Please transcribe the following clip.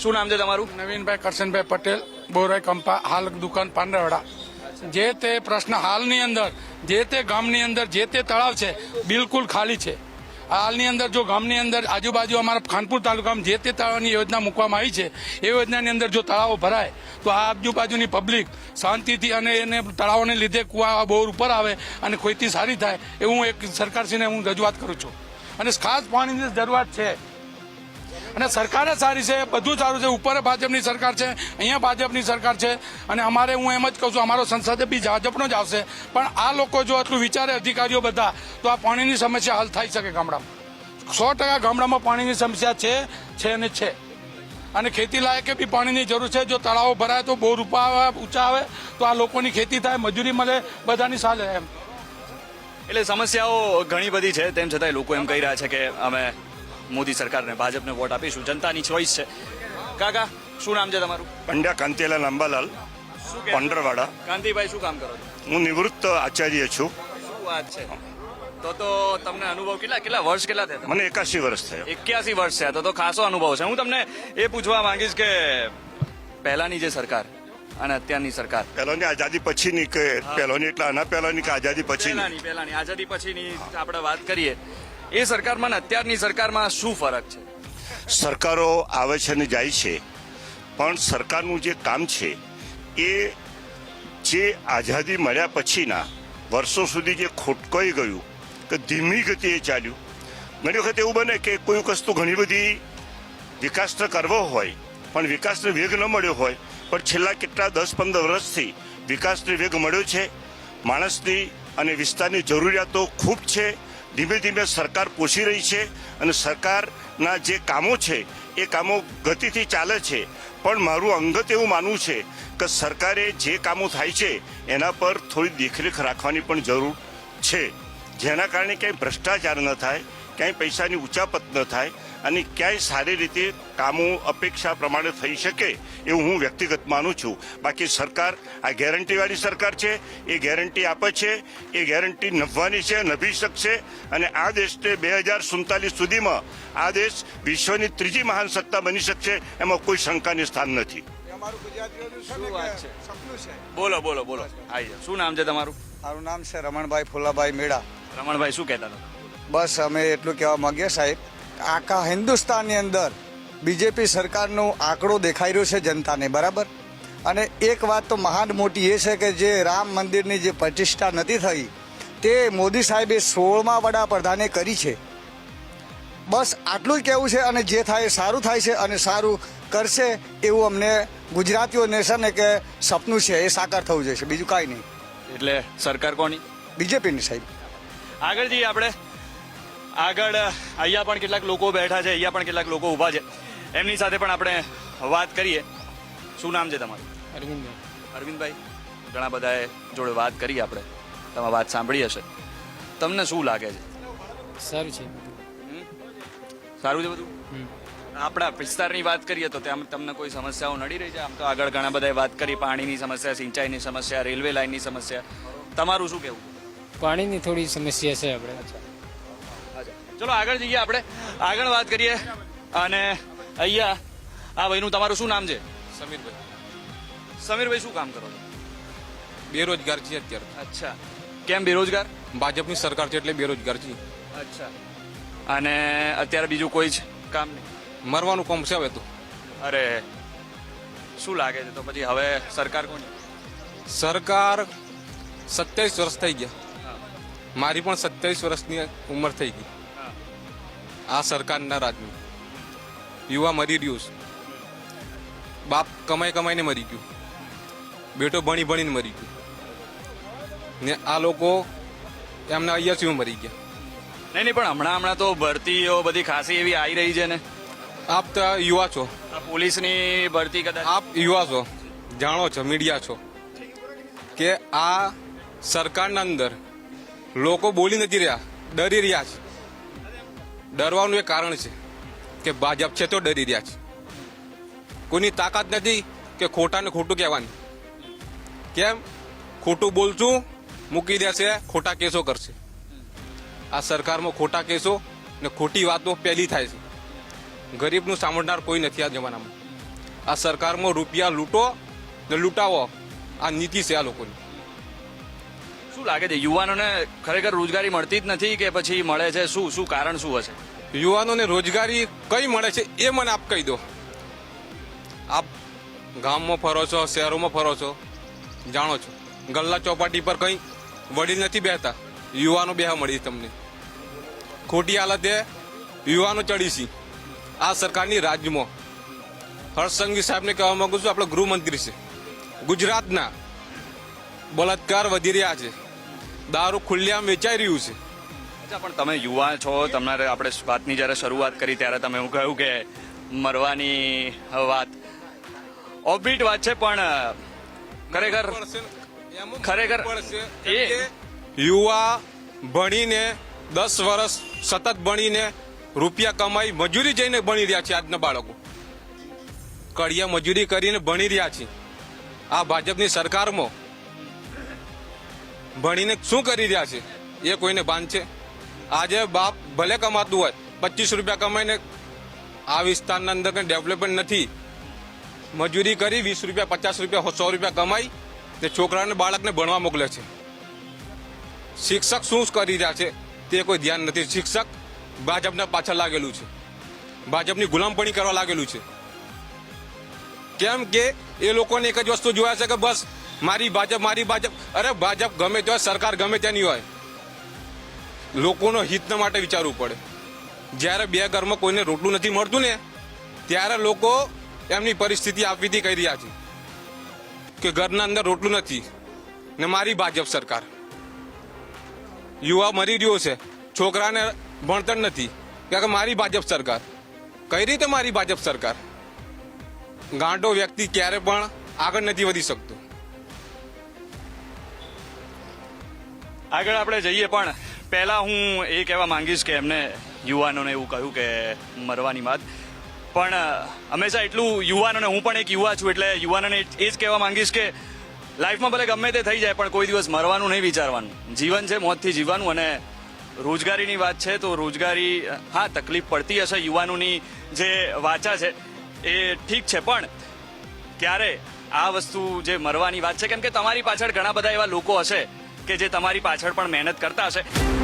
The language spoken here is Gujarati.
શું નામ છે તમારું? નવીનભાઈ કરશનભાઈ પટેલ, બોરાઈ કંપા હાલ દુકાન પાંડરવાડા જે તે પ્રશ્ન હાલની અંદર, જે તે ગામની અંદર, જે તે તળાવ છે, બિલકુલ ખાલી છે. હાલની અંદર જો ગામની અંદર આજુબાજુ અમારા ખાનપુર તાલુકામાં જે તે તળાવની યોજના મૂકવામાં આવી છે, એ યોજનાની અંદર જો તળાવો ભરાય, તો આ આજુબાજુની પબ્લિક શાંતિથી અને એને તળાવોને લીધે કુવા બોર ઉપર આવે અને ખોઈતી સારી થાય, એવું હું એક સરકારશ્રીને હું રજૂઆત કરું છું. અને ખાસ પાણીની જરૂરિયાત છે. અને સરકારે સારી છે, બધું સારું છે. ઉપર ભાજપની સરકાર છે, અહીંયા ભાજપની સરકાર છે. અને અમારે હું એમ જ કહું છું, અમારો સંસદ બી ભાજપનો જ આવશે. પણ આ લોકો જો આટલું વિચારે અધિકારીઓ બધા, તો આ પાણીની સમસ્યા હલ થઈ શકે ગામડામાં. સો ટકા ગામડામાં પાણીની સમસ્યા છે છે અને છે. અને ખેતી લાયકે બી પાણીની જરૂર છે. જો તળાવો ભરાય તો બોર ઉપા આવે ઊંચા આવે તો આ લોકોની ખેતી થાય, મજૂરી મળે, બધાની સાલે એમ. એટલે સમસ્યાઓ ઘણી બધી છે, તેમ છતાંય લોકો એમ કહી રહ્યા છે કે અમે મોદી સરકારને ભાજપને વોટ આપીશું. જનતાની ચોઈસ છે. કાકા શું નામ છે તમારું? પંડ્યા કાંતિલાલ અંબાલાલ? પાંડરવાડા. કાંતિભાઈ શું કામ કરો છો? હું નિવૃત્ત આચાર્ય છું. શું વાત છે? તો તો તમને અનુભવ કેટલા કેટલા વર્ષ કેટલા થયા મને એકાશી વર્ષ થયા. એક્યાસી વર્ષ થયા. તો તો ખાસો અનુભવ છે. હું તમને એ પૂછવા માંગીશ કે પહેલાની જે સરકાર અને અત્યારની સરકાર. પહેલોની આઝાદી પછીની કે પહેલોની એટલે આના પહેલાની કે આઝાદી પછીની? પહેલાની આઝાદી પછીની આપણે વાત કરીએ. એ સરકારમાં ને અત્યારની સરકારમાં શું ફરક છે? સરકારો આવે છે અને જાય છે પણ સરકારનું જે કામ છે એ જે આઝાદી મળ્યા પછીના વર્ષો સુધી જે ખોટકાઈ ગયું કે ધીમી ગતિએ ચાલ્યું. ઘણી વખત એવું બને કે કોઈ વસ્તુ ઘણી બધી વિકાસ તો કરવો હોય પણ વિકાસને વેગ ન મળ્યો હોય પણ છેલ્લા કેટલા દસ પંદર વર્ષથી વિકાસને વેગ મળ્યો છે. માણસની અને વિસ્તારની જરૂરિયાતો ખૂબ છે. ધીમે ધીમે સરકાર પોષી રહી છે અને સરકારના જે કામો છે, એ કામો ગતિથી ચાલે છે. પણ મારું અંગત એવું માનવું છે કે સરકારે જે કામો થાય છે, એના પર થોડી દેખરેખ રાખવાની પણ જરૂર છે. જેના કારણે ક્યાંય ભ્રષ્ટાચાર ન થાય, ક્યાંય પૈસાની ઉચાપત ન થાય અને ક્યાંય સારી રીતે કામો અપેક્ષા પ્રમાણે થઈ શકે એવું હું વ્યક્તિગત માનું છું. બાકી સરકાર આ ગેરંટીવાળી સરકાર છે એ ગેરંટી આપે છે એ ગેરંટી નભવાની છે નભી શકશે અને આ દેશને બે હજાર સુડતાલીસ સુધીમાં આ દેશ વિશ્વની ત્રીજી મહાન સત્તા બની શકશે એમાં કોઈ શંકાની સ્થાન નથી. અમારું ગુજરાતીઓનું છે ને શું વાત કે છે? સપનું છે? બોલો બોલો બોલો. શું નામ છે તમારું? મારું નામ છે રમણભાઈ ફુલાભાઈ મેળા રમણભાઈ શું કહેતા બસ અમે એટલું કહેવા માંગીએ સાહેબ. આખા હિન્દુસ્તાનની અંદર બીજેપી સરકારનો આંકડો દેખાઈ રહ્યો છે જનતાને બરાબર? અને એક વાત તો મહાન મોટી એ છે કે જે રામ મંદિરની જે પ્રતિષ્ઠા નથી થઈ તે મોદી સાહેબે સોળમા વડાપ્રધાને કરી છે. બસ આટલું જ કહેવું છે અને જે થાય એ સારું થાય છે અને સારું કરશે એવું અમને ગુજરાતીઓને છે ને કે સપનું છે એ સાકાર થવું જોઈએ બીજું કાંઈ નહીં. એટલે સરકાર કોની? બીજેપીની સાહેબ. આગળ જઈએ આપણે. આગળ અહીંયા પણ કેટલાક લોકો બેઠા છે અહીંયા પણ કેટલાક લોકો ઊભા છે. એમની સાથે પણ આપણે વાત કરીએ. શું નામ છે તમારું? અરવિંદભાઈ. અરવિંદભાઈ ઘણા બધાએ જોડે વાત કરી આપણે. તમે વાત સાંભળી હશે. તમને શું લાગે છે? સારું છે. સારું છે બધું? આપણા વિસ્તારની વાત કરીએ તો ત્યાં તમને કોઈ સમસ્યાઓ નડી રહી છે? આમ તો આગળ ઘણા બધાએ વાત કરી પાણીની સમસ્યા સિંચાઈની સમસ્યા રેલવે લાઇનની સમસ્યા. તમારું શું કહેવું? પાણીની થોડી સમસ્યા છે આપણે. ચલો આગળ જઈએ આપણે. આગળ વાત કરીએ. અને અહીંયા આ ભાઈનું તમારું શું નામ છે? સમીરભાઈ. સમીરભાઈ શું કામ કરો છો? બેરોજગાર છે અત્યારે. અચ્છા. કેમ બેરોજગાર? ભાજપની સરકાર છે એટલે બેરોજગાર છે અચ્છા. અને અત્યારે બીજું કોઈ જ કામ નહીં? મરવાનું કોમ છે હવે તો. અરે શું લાગે છે? તો પછી હવે સરકાર કોની સરકાર સત્યાવીસ વર્ષ થઈ ગયા. મારી પણ સત્યાવીસ વર્ષની ઉંમર થઈ ગઈ. આ સરકારના રાજનું યુવા મરી રહ્યું છે. બાપ કમાઈ કમાઈને મરી ગયું. બેટો ભણી ભણીને મરી ગયું. ને આ લોકો એમના અય્યાસીમાં મરી ગયા. નહીં નહીં પણ હમણાં હમણાં તો ભરતીઓ બધી ખાસી એવી આવી રહી છે ને. આપ તો યુવા છો. પોલીસની ભરતી કદાચ આપ યુવા છો. જાણો છો મીડિયા છો. કે આ સરકારના અંદર લોકો બોલી નથી રહ્યા ડરી રહ્યા છે. ડરવાનું એ કારણ છે કે ભાજપ છે તો ડરી રહ્યા છે. કોઈની તાકાત નથી કે ખોટાને ખોટું કહેવાની. કેમ? ખોટું બોલશું મૂકી દેશે, ખોટા કેસો કરશે. આ સરકારમાં ખોટા કેસો ને ખોટી વાતો પહેલી થાય છે. ગરીબનું સાંભળનાર કોઈ નથી આ જમાનામાં. આ સરકારમાં રૂપિયા લૂંટો ને લૂંટાવો. આ નીતિ છે આ લોકોની. શું લાગે છે, યુવાનોને ખરેખર રોજગારી મળતી જ નથી કે પછી મળે છે? શું શું કારણ શું હશે? યુવાનોને રોજગારી કઈ મળે છે એ મને આપ કહી દો. આપ ગામમાં ફરો છો, શહેરોમાં ફરો છો, જાણો છો, ગલ્લા ચોપાટી પર કંઈ વડીલ નથી બેહતા. યુવાનો બેહા મળી તમને. ખોટી હાલતે યુવાનો ચડીશી આ સરકારની રાજ્યમાં. હર્ષ સાહેબને કહેવા માંગુ છું, આપણે ગૃહમંત્રી છે. ગુજરાતના બળાત્કાર વધી રહ્યા છે. દારૂ ખુલ્લેઆમ વેચાઈ રહ્યું છે. અચ્છા પણ તમે યુવા છો તમારે આપણે વાતની જ્યારે શરૂઆત કરી ત્યારે તમે એવું કહ્યું કે મરવાની વાત. ઓફબીટ વાત છે પણ ખરેખર ખરેખર એ- યુવા ભણીને દસ વર્ષ સતત ભણીને રૂપિયા કમાઈ મજૂરી જઈને ભણી રહ્યા છે આજના બાળકો. કડિયા મજૂરી કરીને ભણી રહ્યા છે. આ ભાજપની સરકારમાં ભણીને શું કરી રહ્યા છે? એ કોઈને ભાન છે? આજે બાપ ભલે કમાતું હોય, પચીસ રૂપિયા કમાઈને આ વિસ્તારના અંદર કંઈ ડેવલપમેન્ટ નથી. મજૂરી કરી વીસ રૂપિયા, પચાસ રૂપિયા, સો રૂપિયા કમાઈ ને છોકરાને, બાળકને ભણવા મોકલે છે. શિક્ષક શું કરી રહ્યા છે તે કોઈ ધ્યાન નથી. શિક્ષક ભાજપના પાછળ લાગેલું છે. ભાજપની ગુલામપણી કરવા લાગેલું છે. કેમ કે એ લોકોને એક જ વસ્તુ જોયા છે કે બસ મારી ભાજપ મારી ભાજપ. અરે ભાજપ ગમે તે હોય, સરકાર ગમે તેની હોય. લોકોનો હિતના માટે વિચારવું પડે. જ્યારે બે ઘરમાં કોઈને રોટલું નથી મળતું ને, ત્યારે લોકો એમની પરિસ્થિતિ આપવીથી કહી રહ્યા છે કે ઘરના અંદર રોટલું નથી ને મારી ભાજપ સરકાર. યુવા મરી રહ્યો છે, છોકરાને ભણતર નથી. કે મારી ભાજપ સરકાર. કઈ રીતે મારી ભાજપ સરકાર? ગાંડો વ્યક્તિ ક્યારે પણ આગળ નથી વધી શકતો. આગળ આપણે જઈએ, પણ પહેલા હું એ કહેવા માંગીશ કે એમને યુવાનોને એવું કહ્યું કે મરવાની વાત. પણ હંમેશા એટલું યુવાનોને, હું પણ એક યુવા છું, એટલે યુવાનોને એ જ કહેવા માંગીશ કે લાઈફમાં ભલે ગમે તે થઈ જાય, પણ કોઈ દિવસ મરવાનું નહીં વિચારવાનું. જીવન છે, મોતથી જીવવાનું, અને રોજગારીની વાત છે, તો રોજગારી હા, તકલીફ પડતી હશે યુવાનોની જે વાચા છે, એ ઠીક છે, પણ ત્યારે આ વસ્તુ જે મરવાની વાત છે, કેમ કે તમારી પાછળ ઘણા બધા એવા લોકો હશે કે જે તમારી પાછળ પણ મહેનત કરતા હશે.